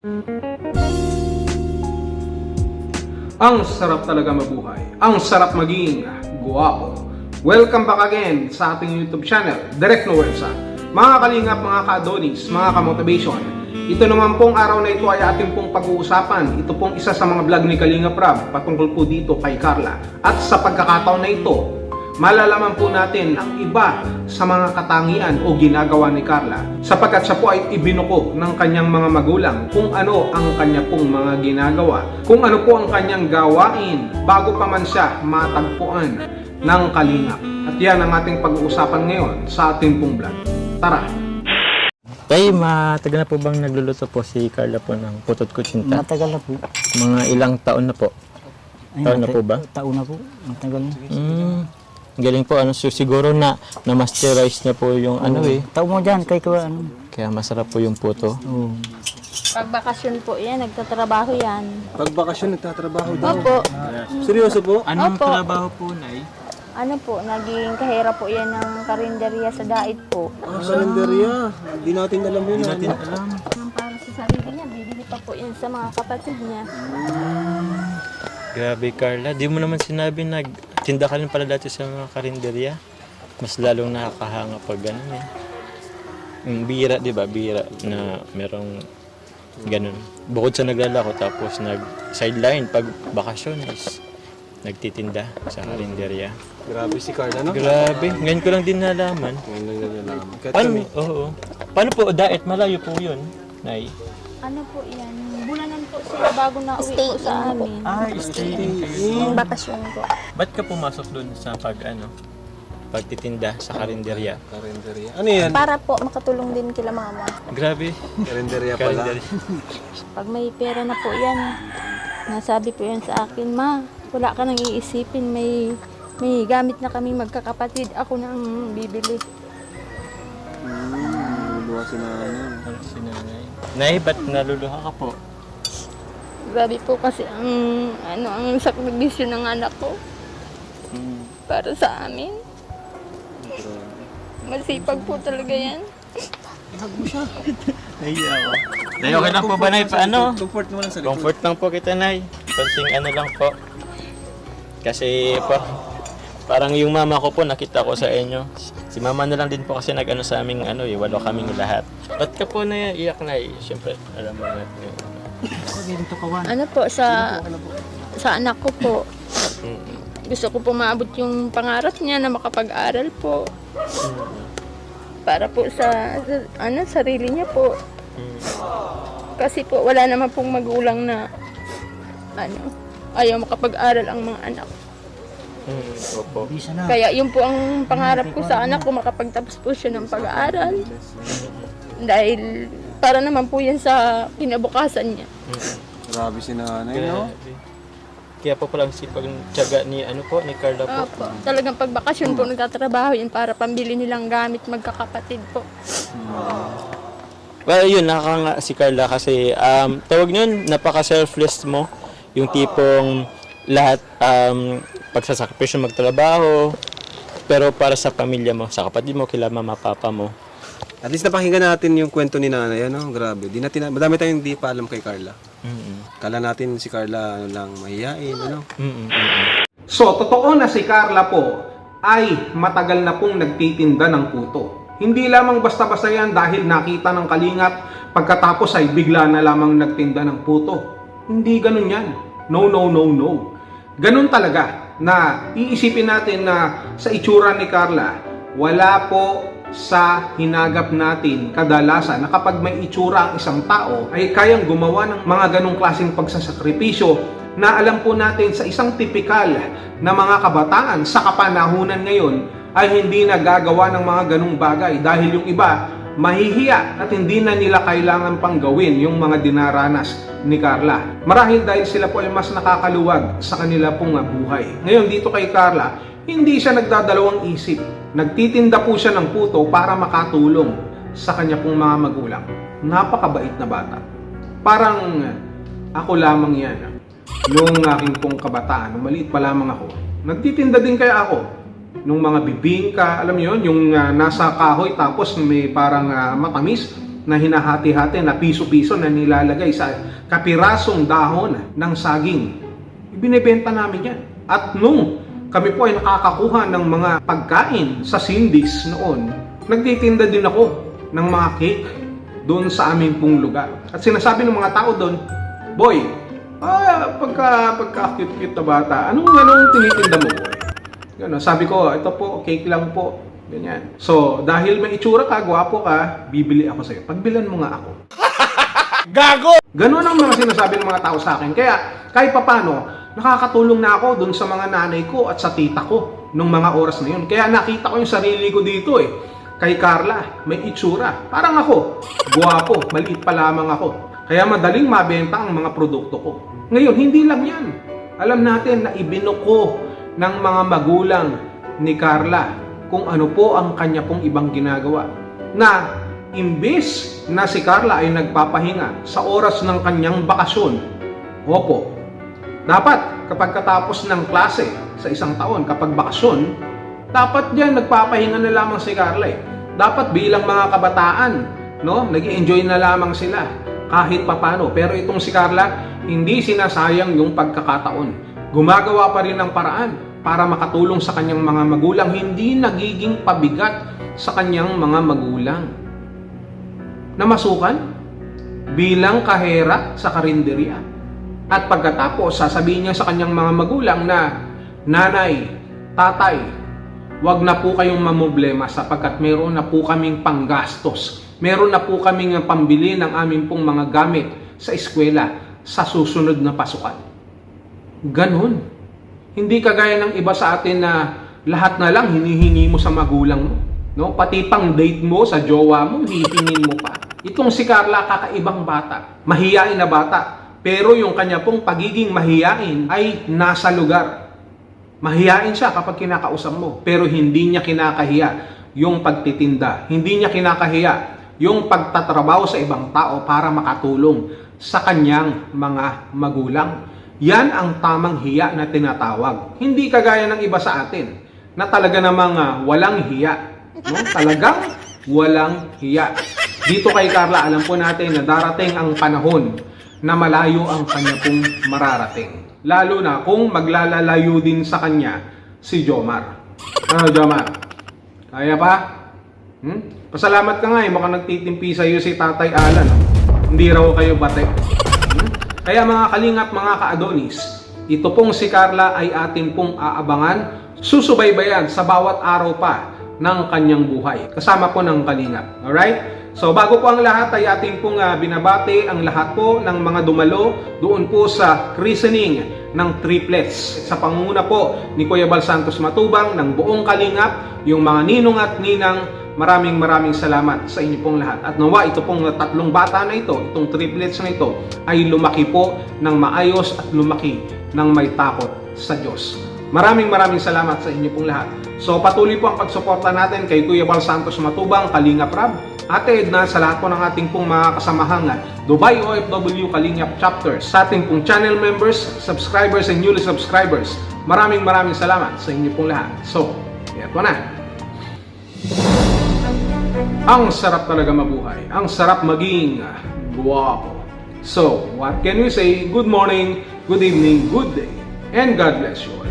Ang sarap talaga mabuhay. Ang sarap maging guwapo. Welcome back again sa ating YouTube channel, Direct Noelsa. Mga kalingap, mga ka-adonis, mga ka-motivation. Ito naman pong araw na ito ay ating pong pag-uusapan. Ito pong isa sa mga vlog ni Kalingap Rab patungkol po dito kay Carla. At sa pagkakataon na ito, malalaman po natin ang iba sa mga katangian o ginagawa ni Carla sapagkat siya po ay ibinuko ng kanyang mga magulang kung ano ang kanya pong mga ginagawa, kung ano po ang kanyang gawain bago pa man siya matagpuan ng kalingap. At yan ang ating pag-uusapan ngayon sa ating pong vlog. Tara! Tay, matagal na po bang nagluluto po si Carla po ng putot kutsinta? Matagal na po. Mga ilang taon na po? Ay, Taon na po ba? Taon na po. Matagal na. Mm, galing po. Ano, so siguro na na-masterize niya po yung ano eh. Taon mo dyan, kay kawa ano. Kaya masarap po yung puto. Oo. Pag bakasyon po yan, nagtatrabaho yan. Pag bakasyon, nagtatrabaho daw. Opo. Seryoso po? Anong Opo. trabaho po, Nay? Ano po, naging kahera po yan ng karinderya sa dait po. Ah, kalendarya. Hindi natin alam yun. Hindi natin alam. Yan sa mga kapatid niya. Grabe, Carla. Di mo naman sinabi nag tinda ka rin pala dati sa mga karinderya. Mas lalong nakakahanga pag ganun eh. Yung bira, di ba? Bira na merong ganun. Bukod sa naglalako tapos nag sideline pag bakasyon is nagtitinda sa karinderya. Grabe si Carla, no? Grabe, ngayon ko lang din nalaman. Ngayon lang yan nalaman. Kahit Paano, kami, oo. Paano po, diet, malayo po yun, Nay? Ano po yan, bulanan po sila bago na uwi po sa amin. Ah, stay. Yung bakasyon po. Ba't ka pumasok doon sa pag, ano, pagtitinda sa karinderya? kalendarya. Ano yan? Para po makatulong din kila mama. Grabe. Kalendarya pala. Karinderya. Pag may pera na po yan, nasabi po yan sa akin, ma, wala ka nang iisipin, may may gamit na kami magkakapatid, ako nang bibili. Hmm, luluwa si nanay. Ano si nanay? Nay, ba't naluluha ka po? Grabe po kasi ang ano ang sakripisyo ng anak ko Hmm. para sa amin. Masipag po talaga yan. Nahiya ako. Nay, okay lang po ba, Nay? Paano? Comfort mo lang sa likod. Comfort lang po kita, Nay. Pansing ano lang po. Kasi po, parang yung mama ko po nakita ko sa inyo. Si mama na lang din po kasi nag-ano sa aming ano eh, walo kaming lahat. Ba't ka po naiiyak na eh? Siyempre, alam mo na. Ano po sa sa anak ko po. Gusto ko po maabot yung pangarap niya na makapag-aral po. Para po sa, sa ano sarili niya po. Kasi po wala naman pong magulang na ano ayaw makapag-aral ang mga anak. Mm, opo. Bisa na. Kaya yun po ang pangarap ko sa anak ko, makapagtapos po siya ng pag-aaral. Dahil para naman po yan sa kinabukasan niya. Grabe si nanay, no? Kaya po palang sipag tiyaga ni ano po, ni Carla po. Opo. Talagang pag bakasyon po nagtatrabaho yan para pambili nilang gamit magkakapatid po. Well, yun, nakakanga si Carla kasi um, tawag nun, napaka-selfless mo. Yung tipong lahat um, pagsasakripisyo magtrabaho, pero para sa pamilya mo, sa kapatid mo, kila mama, papa mo. At least napakinggan natin yung kwento ni nanay, ano? Grabe. Di natin, madami tayong hindi pa alam kay Carla. Mm-mm. Kala natin si Carla, ano lang, mahihain, ano? Mm-mm. So, totoo na si Carla po ay matagal na pong nagtitinda ng puto. Hindi lamang basta-basta yan dahil nakita ng kalingap pagkatapos ay bigla na lamang nagtinda ng puto. Hindi ganun yan. No, no, no, no. Ganun talaga na iisipin natin na sa itsura ni Carla, wala po sa hinagap natin kadalasan na kapag may itsura ang isang tao ay kayang gumawa ng mga ganong klaseng pagsasakripisyo na alam po natin sa isang tipikal na mga kabataan sa kapanahunan ngayon ay hindi nagagawa ng mga ganong bagay dahil yung iba mahihiya at hindi na nila kailangan pang gawin yung mga dinaranas ni Carla. Marahil dahil sila po ay mas nakakaluwag sa kanila pong buhay. Ngayon dito kay Carla, hindi siya nagdadalawang isip. Nagtitinda po siya ng puto para makatulong sa kanya pong mga magulang. Napakabait na bata. Parang ako lamang yan. Nung aking pong kabataan, maliit pa lamang ako, nagtitinda din kaya ako nung mga bibingka, alam mo yun, yung ah, nasa kahoy tapos may parang ah, matamis, na hinahati-hati na piso-piso na nilalagay sa kapirasong dahon ng saging. Ibinebenta namin yan. At nung kami po ay nakakakuha ng mga pagkain sa Cindy's noon, nagtitinda din ako ng mga cake doon sa aming pong lugar. At sinasabi ng mga tao doon, Boy, ah, pagka, pagka cute-cute na bata, anong, anong tinitinda mo, boy? Gano, sabi ko, ito po, cake lang po. Ganyan. So, dahil may itsura ka, gwapo ka, bibili ako sa'yo. Pagbilan mo nga ako. Gago! Ganun ang mga sinasabi ng mga tao sa akin. Kaya, kahit papano, nakakatulong na ako dun sa mga nanay ko at sa tita ko nung mga oras na yun. Kaya nakita ko yung sarili ko dito eh. Kay Carla, may itsura. Parang ako, gwapo, maliit pa lamang ako. Kaya madaling mabenta ang mga produkto ko. Ngayon, hindi lang yan. Alam natin na ibinuko ng mga magulang ni Carla kung ano po ang kanya pong ibang ginagawa. Na imbes na si Carla ay nagpapahinga sa oras ng kanyang bakasyon, opo, dapat kapag katapos ng klase sa isang taon, kapag bakasyon, dapat diyan nagpapahinga na lamang si Carla eh. Dapat bilang mga kabataan, no, nag enjoy na lamang sila kahit papano. Pero itong si Carla, hindi sinasayang yung pagkakataon. Gumagawa pa rin ng paraan para makatulong sa kanyang mga magulang, hindi nagiging pabigat sa kanyang mga magulang. Namasukan bilang kahera sa karinderya. At pagkatapos, sasabihin niya sa kanyang mga magulang na, Nanay, Tatay, wag na po kayong mamoblema sapagkat meron na po kaming panggastos. Meron na po kaming pambili ng aming pong mga gamit sa eskwela sa susunod na pasukan. Ganon. Hindi kagaya ng iba sa atin na lahat na lang hinihingi mo sa magulang mo. No? Pati pang date mo sa jowa mo, hihingin mo pa. Itong si Carla, kakaibang bata. Mahiyain na bata. Pero yung kanya pong pagiging mahiyain ay nasa lugar. Mahiyain siya kapag kinakausap mo. Pero hindi niya kinakahiya yung pagtitinda. Hindi niya kinakahiya yung pagtatrabaho sa ibang tao para makatulong sa kanyang mga magulang. Yan ang tamang hiya na tinatawag. Hindi kagaya ng iba sa atin na talaga namang ah, walang hiya. No? Talagang walang hiya. Dito kay Carla, alam po natin na darating ang panahon na malayo ang kanya pong mararating. Lalo na kung maglalalayo din sa kanya si Jomar. Ano Jomar? Kaya pa? Hmm? Pasalamat ka nga eh, mukhang nagtitimpi sa iyo si Tatay Alan. Hindi raw kayo bate. Kaya mga kalingap, mga ka-adonis, ito pong si Carla ay atin pong aabangan, susubaybayan sa bawat araw pa ng kanyang buhay. Kasama po ng kalingap. Alright? So bago po ang lahat ay ating pong ah, binabati ang lahat po ng mga dumalo doon po sa christening ng triplets. Sa pangunguna po ni Kuya Bal Santos Matubang ng buong kalingap, yung mga ninong at ninang, maraming maraming salamat sa inyo pong lahat. At nawa ito pong tatlong bata na ito, itong triplets na ito, ay lumaki po ng maayos at lumaki ng may takot sa Diyos. Maraming maraming salamat sa inyo pong lahat. So patuloy po ang pagsuporta natin kay Kuya Bal Santos Matubang, Kalinga Prab, Ate Edna, sa lahat po ng ating pong mga kasamahang Dubai OFW Kalingap Chapters, sa ating pong channel members, subscribers, and newly subscribers. Maraming maraming salamat sa inyo pong lahat. So, yan po na. Ang sarap talaga mabuhay. Ang sarap maging guwapo. So, what can we say? Good morning, good evening, good day, and God bless you all.